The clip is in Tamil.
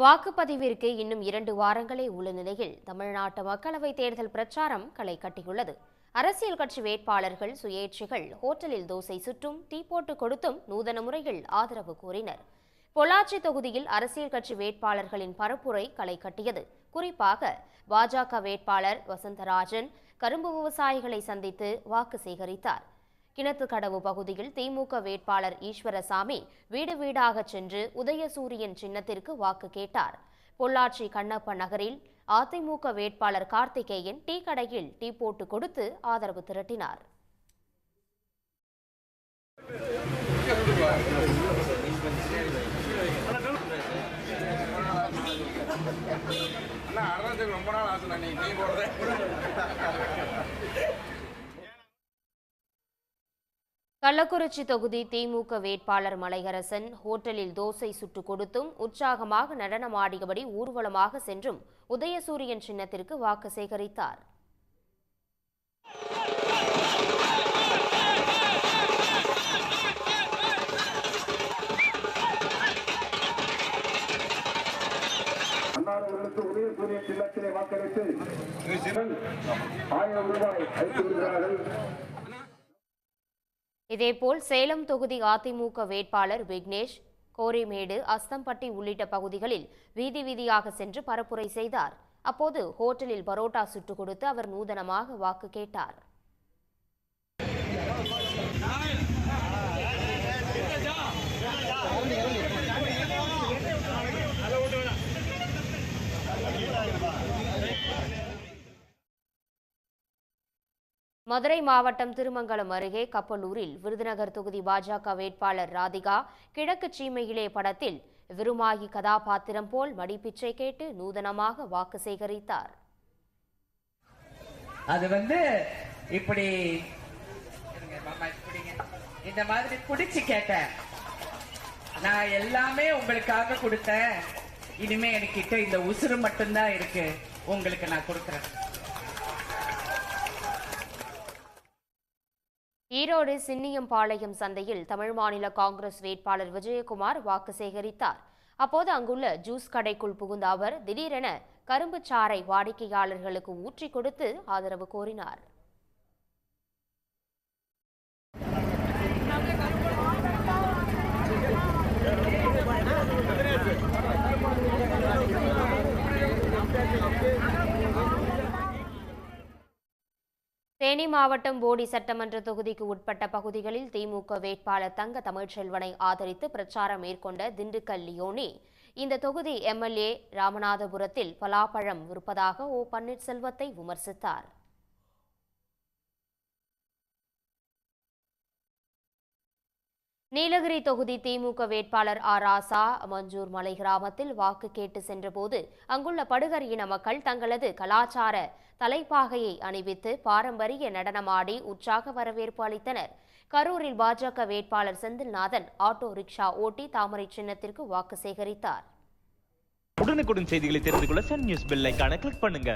வாக்குப்பதிவிற்கு இன்னும் இரண்டு வாரங்களே உள்ள நிலையில் தமிழ்நாட்டு மக்களவைத் தேர்தல் பிரச்சாரம் களை கட்டியுள்ளது. அரசியல் கட்சி வேட்பாளர்கள் சுயேட்சிகள் ஹோட்டலில் தோசை சுட்டும் டீ போட்டு கொடுத்தும் நூதன முறையில் ஆதரவு கோரினர் பொள்ளாச்சி தொகுதியில் அரசியல் கட்சி வேட்பாளர்களின் பரப்புரை களை கட்டியது. குறிப்பாக பாஜக வேட்பாளர் வசந்தராஜன் கரும்பு விவசாயிகளை சந்தித்து வாக்கு சேகரித்தார். கிணத்துக்கடவு பகுதியில் திமுக வேட்பாளர் ஈஸ்வரசாமி வீடு வீடாக சென்று உதயசூரியன் சின்னத்திற்கு வாக்கு கேட்டார். பொள்ளாச்சி கண்ணப்ப நகரில் அதிமுக வேட்பாளர் கார்த்திகேயன் டீ கடையில் டீ போட்டு கொடுத்து ஆதரவு திரட்டினார். அண்ணா ரொம்ப நாள் ஆசை நீ போடுறேன் கள்ளக்குறிச்சி தொகுதி திமுக வேட்பாளர் மலையரசன் ஹோட்டலில் தோசை சுட்டு கொடுத்தும் உற்சாகமாக நடனமாடியபடி ஊர்வலமாக சென்றும் உதயசூரியன் சின்னத்திற்கு வாக்கு சேகரித்தார். உதயசூரியன் சின்னத்திலே வாக்களித்து ஆயிரம் ரூபாய் அளித்து வருகிறார்கள் இதேபோல் சேலம் தொகுதி அதிமுக வேட்பாளர் விக்னேஷ் கோரிமேடு அஸ்தம்பட்டி உள்ளிட்ட பகுதிகளில் வீதி வீதியாக சென்று பரப்புரை செய்தார் அப்போது ஹோட்டலில் பரோட்டா சுட்டுக் கொடுத்து அவர் நூதனமாக வாக்கு கேட்டார் மதுரை மாவட்டம் திருமங்கலம் அருகே கப்பலூரில் விருதுநகர் தொகுதி பாஜக வேட்பாளர் ராதிகா கிழக்கு சீமையிலே படத்தில் விருமாகி கதாபாத்திரம் போல் மடிப்பிச்சை கேட்டு நூதனமாக வாக்கு சேகரித்தார். அது வந்து இப்படி இந்த மாதிரி குடிச்சு கேட்டேன். நான் எல்லாமே உங்களுக்காக கொடுத்தேன். இனிமே எனக்கிட்ட இந்த உசுறு மட்டும்தான் இருக்கு. உங்களுக்கு நான் கொடுக்குறேன். ஈரோடு சின்னியம்பாளையம் சந்தையில் தமிழ் மாநில காங்கிரஸ் வேட்பாளர் விஜயகுமார் வாக்கு சேகரித்தார். அப்போது அங்குள்ள ஜூஸ் கடைக்குள் புகுந்த அவர் திடீரென கரும்புச்சாறை வாடிக்கையாளர்களுக்கு ஊற்றிக் கொடுத்து ஆதரவு கோரினார். தேனி மாவட்டம் போடி சட்டமன்ற தொகுதிக்கு உட்பட்ட பகுதிகளில் திமுக வேட்பாளர் தங்க தமிழ்ச்செல்வனை ஆதரித்து பிரச்சாரம் மேற்கொண்ட திண்டுக்கல் லியோனி. இந்த தொகுதி எம்எல்ஏ ராமநாதபுரத்தில் பலாப்பழம் விற்பதாக ஓ பன்னீர்செல்வத்தை விமர்சித்தார். நீலகிரி தொகுதி திமுக வேட்பாளர் ஆர். ராசா மஞ்சூர் மலை கிராமத்தில் வாக்கு கேட்டு சென்றபோது அங்குள்ள படுகர் இன மக்கள் தங்களது கலாச்சார தலைப்பாகையை அணிவித்து பாரம்பரிய நடனமாடி உற்சாக வரவேற்பு அளித்தனர். கரூரில் பாஜக வேட்பாளர் செந்தில்நாதன் ஆட்டோ ரிக்ஷா ஓட்டி தாமரை சின்னத்திற்கு வாக்கு சேகரித்தார். உடனுக்குடன் செய்திகளை தெரிந்து கொள்ள சன் நியூஸ் பெல் கிளிக் பண்ணுங்க.